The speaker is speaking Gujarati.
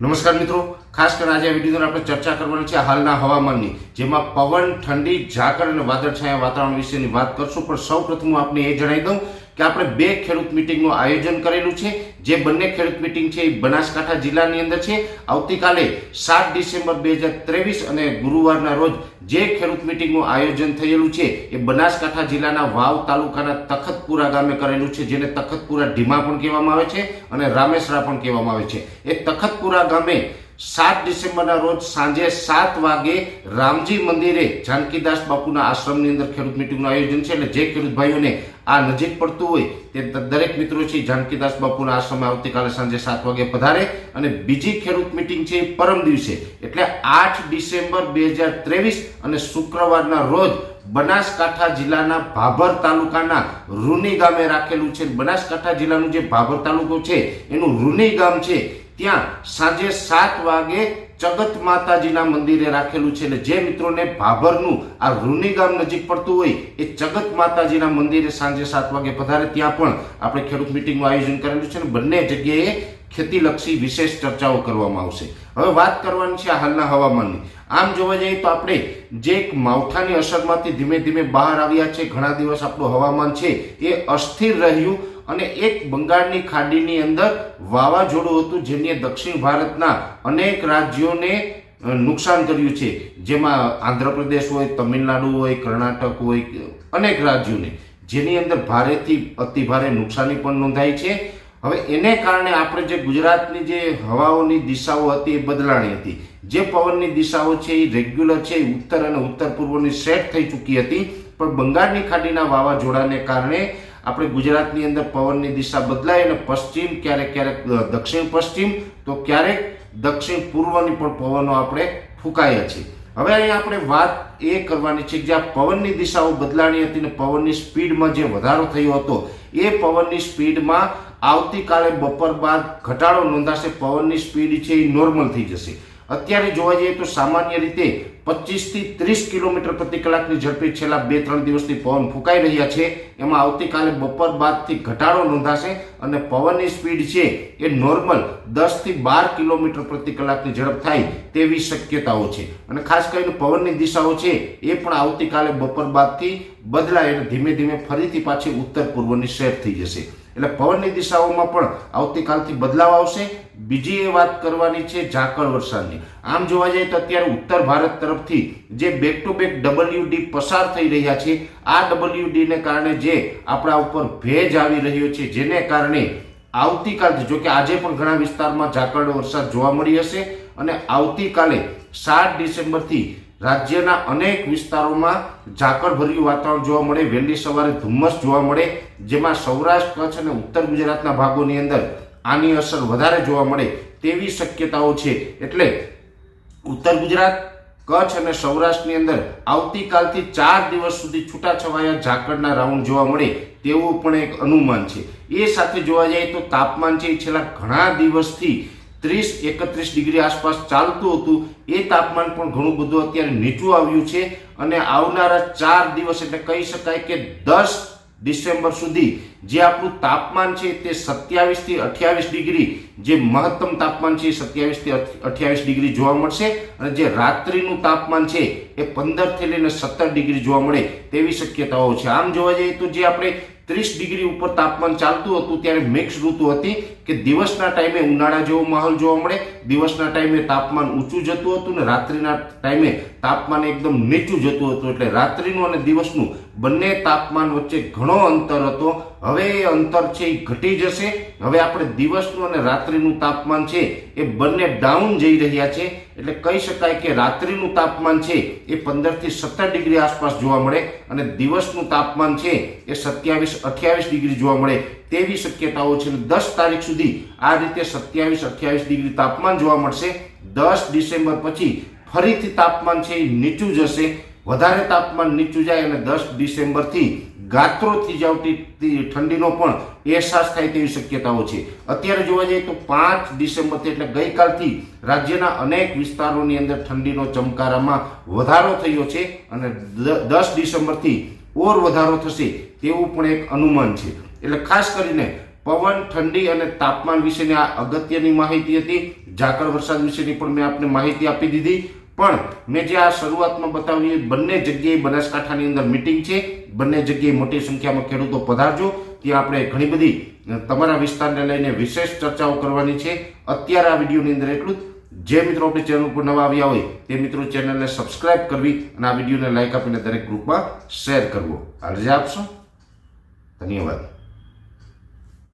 નમસ્કાર મિત્રો. ખાસ કરીને આજે આ વીડિયો આપણે ચર્ચા કરવાની છે હાલના હવામાનની, જેમાં પવન, ઠંડી, ઝાકળ અને વાદળછાયા વાતાવરણ વિશેની વાત કરશું. પણ સૌ પ્રથમ હું આપને એ જણાવી દઉં કે આપણે બે ખેડૂત મિટિંગનું આયોજન કરેલું છે. જે બંને ખેડૂત મિટિંગ છે એ બનાસકાંઠા જિલ્લાની અંદર છે. આવતીકાલે સાત ડિસેમ્બર બે હજાર ત્રેવીસ અને ગુરુવારના રોજ જે ખેડૂત મિટિંગનું આયોજન થયેલું છે, એ બનાસકાંઠા જિલ્લાના વાવ તાલુકાના તખતપુરા ગામે કરેલું છે, જેને તખતપુરા ઢીમા પણ કહેવામાં આવે છે અને રામેસરા પણ કહેવામાં આવે છે. એ તખતપુરા ગામે સાત ડિસેમ્બરના રોજ સાંજે સાત વાગે રામજી મંદિરે જાનકીદાસ બાપુના આશ્રમની અંદર ખેડૂત મિટિંગનું આયોજન છે એટલે જે ખેડૂત ભાઈઓને આ નજીક પડતું હોય તે દરેક મિત્રો છે જાનકીદાસ બાપુના આશ્રમે આવતીકાલે સાંજે સાત વાગે પધારે અને બીજી ખેડૂત મિટિંગ છે પરમ દિવસે એટલે આઠ ડિસેમ્બર બે હજાર ત્રેવીસ અને શુક્રવારના રોજ બનાસકાંઠા જિલ્લાના ભાભર તાલુકાના રૂની ગામે રાખેલું છે. બનાસકાંઠા જિલ્લાનું જે ભાભર તાલુકો છે એનું રૂની ગામ છે ત્યાં સાંજે સાત વાગે જગત માતાજીના મંદિરે રાખેલું છે એટલે જે મિત્રોને ભાભરનું આ રૂની ગામ નજીક પડતું હોય એ જગત માતાજીના મંદિરે સાંજે સાત વાગે પધારે, ત્યાં પણ આપણે ખેડૂત મિટિંગનું આયોજન કરેલું છે અને બંને જગ્યાએ ખેતીલક્ષી વિશેષ ચર્ચાઓ કરવામાં આવશે. હવે વાત કરવાની છે હાલના હવામાનની. આમ જોવા જઈએ તો આપણે જે એક માવઠાની અસરમાંથી ધીમે ધીમે બહાર આવ્યા છે, ઘણા દિવસ આપણું હવામાન છે એ અસ્થિર રહ્યું. અને એક બંગાળની ખાડીની અંદર વાવાઝોડું હતું, જેને દક્ષિણ ભારતના અનેક રાજ્યોને નુકસાન કર્યું છે. જેમાં આંધ્રપ્રદેશ હોય, તમિલનાડુ હોય, કર્ણાટક હોય, અનેક રાજ્યોને. જેની અંદર ભારેથી અતિ ભારે નુકસાની પણ નોંધાઈ છે. હવે એને કારણે આપણે જે ગુજરાતની જે હવાઓની દિશાઓ હતી, એ બદલાણી હતી. જે પવનની દિશાઓ છે, એ રેગ્યુલર છે, એ ઉત્તર અને ઉત્તર પૂર્વની સેટ થઈ ચૂકી હતી. પણ બંગાળની ખાડીના વાવાઝોડાને કારણે આપણે ગુજરાતની અંદર પવનની દિશા બદલાય અને પશ્ચિમ ક્યારેક ક્યારેક દક્ષિણ પશ્ચિમ, તો ક્યારેક દક્ષિણ પૂર્વની પણ પવનો આપણે ફૂંકાયા છે હવે અહીંયા આપણે વાત એ કરવાની છે કે જ્યાં પવનની દિશાઓ બદલાણી હતી ને પવનની સ્પીડમાં જે વધારો થયો હતો, એ પવનની સ્પીડમાં આવતીકાલે બપોર બાદ ઘટાડો નોંધાશે, પવનની સ્પીડ છે એ નોર્મલ થઈ જશે. અત્યારે જોવા જઈએ તો સામાન્ય રીતે પચીસથી ત્રીસ કિલોમીટર પ્રતિ કલાકની ઝડપે છેલ્લા બે ત્રણ દિવસથી પવન ફૂંકાઈ રહ્યા છે. એમાં આવતીકાલે બપોર બાદથી ઘટાડો નોંધાશે અને પવનની સ્પીડ છે એ નોર્મલ દસથી બાર કિલોમીટર પ્રતિ કલાકની ઝડપ થાય તેવી શક્યતાઓ છે. અને ખાસ કરીને પવનની દિશાઓ છે એ પણ આવતીકાલે બપોર બાદથી બદલાય અને ધીમે ધીમે ફરીથી પાછી ઉત્તર પૂર્વની શેર થઈ જશે. એટલે પવનની દિશાઓમાં પણ આવતીકાલથી બદલાવ આવશે. બીજી એ વાત કરવાની છે ઝાકળ વરસાદની. આમ જોવા જઈએ તો અત્યારે ઉત્તર ભારત તરફથી જે બેક ટુ બેક ડબલ્યુડી પસાર થઈ રહ્યા છે, આ ડબલ્યુ ડીને કારણે જે આપણા ઉપર ભેજ આવી રહ્યો છે, જેને કારણે આવતીકાલથી જો કે આજે પણ ઘણા વિસ્તારમાં ઝાકળ વરસાદ જોવા મળી હશે અને આવતીકાલે સાત ડિસેમ્બરથી રાજ્યના અનેક વિસ્તારોમાં ઝાકળભર્યું વાતાવરણ જોવા મળે, વહેલી સવારે ધુમ્મસ જોવા મળે, જેમાં સૌરાષ્ટ્ર, કચ્છ અને ઉત્તર ગુજરાતના ભાગોની અંદર આની અસર વધારે જોવા મળે તેવી શક્યતાઓ છે. એટલે ઉત્તર ગુજરાત, કચ્છ અને સૌરાષ્ટ્રની અંદર આવતીકાલથી ચાર દિવસ સુધી છૂટાછવાયા ઝાકળના રાઉન્ડ જોવા મળે તેવું પણ એક અનુમાન છે. એ સાથે જોવા જઈએ તો તાપમાન છે એ છેલ્લા ઘણા દિવસથી ત્રીસ, એકત્રીસ ડિગ્રી આસપાસ ચાલતું હતું. એ તાપમાન પણ ઘણું બધું અત્યારે નીચું આવ્યું છે અને આવનારા ચાર દિવસ એટલે કહી શકાય કે દસ ડિસેમ્બર સુધી જે આપણું તાપમાન છે તે સત્યાવીસથી અઠ્યાવીસ ડિગ્રી, જે મહત્તમ તાપમાન છે એ સત્યાવીસથી અઠ્યાવીસ ડિગ્રી જોવા મળશે અને જે રાત્રિનું તાપમાન છે એ પંદરથી લઈને સત્તર ડિગ્રી જોવા મળે તેવી શક્યતાઓ છે. આમ જોવા જઈએ તો જે આપણે ત્રીસ ડિગ્રી ઉપર તાપમાન ચાલતું હતું, ત્યારે મિક્સ ઋતુ હતી કે દિવસના ટાઈમે ઉનાળા જેવો માહોલ જોવા મળે દિવસના ટાઈમે તાપમાન ઊંચું જતું હતું ને રાત્રિના ટાઈમે તાપમાન એકદમ નીચું જતું હતું એટલે રાત્રિનું અને દિવસનું બંને તાપમાન વચ્ચે ઘણો અંતર હતો. હવે એ અંતર છે એ ઘટી જશે. હવે આપણે દિવસનું અને રાત્રિનું તાપમાન છે એ બંને ડાઉન જઈ રહ્યા છે. એટલે કહી શકાય કે રાત્રિનું તાપમાન છે એ પંદરથી સત્તર ડિગ્રી આસપાસ જોવા મળે અને દિવસનું તાપમાન છે એ સત્યાવીસ અઠ્યાવીસ ડિગ્રી જોવા મળે તેવી શક્યતાઓ છે. દસ તારીખ સુધી આ રીતે સત્યાવીસ અઠ્યાવીસ ડિગ્રી તાપમાન જોવા મળશે. દસ ડિસેમ્બર પછી ફરીથી તાપમાન છે એ નીચું જશે. વધારે તાપમાન નીચું જાય અને દસ ડિસેમ્બરથી ગાત્રોથી જાવતી ઠંડીનો પણ અહેસાસ થાય તેવી શક્યતાઓ છે. અત્યારે જોવા જઈએ તો પાંચ ડિસેમ્બરથી એટલે ગઈકાલથી રાજ્યના અનેક વિસ્તારોની અંદર ઠંડીનો ચમકારામાં વધારો થયો છે અને દસ ડિસેમ્બરથી ઓર વધારો થશે તેવું પણ એક અનુમાન છે. એટલે ખાસ કરીને પવન, ઠંડી અને તાપમાન વિશેની આ અગત્યની માહિતી હતી. ઝાકળ વરસાદ વિશેની પણ મેં આપને માહિતી આપી દીધી. પણ મેં જે આ શરૂઆતમાં બતાવી બંને જગ્યાએ બનાસકાંઠાની અંદર મિટિંગ છે. બંને જગ્યાએ મોટી સંખ્યામાં ખેડૂતો પધારજો. ત્યાં આપણે ઘણી બધી તમારા વિસ્તારને લઈને વિશેષ ચર્ચાઓ કરવાની છે. અત્યારે આ વિડીયોની અંદર એટલું જ. મિત્રો આપણી ચેનલ પર નવા આવ્યા હોય તે મિત્રો ચેનલને સબસ્ક્રાઇબ કરવી અને આ વિડીયોને લાઇક આપીને દરેક ગ્રુપમાં શેર કરવો. અરજી રજા આપશો? ધન્યવાદ.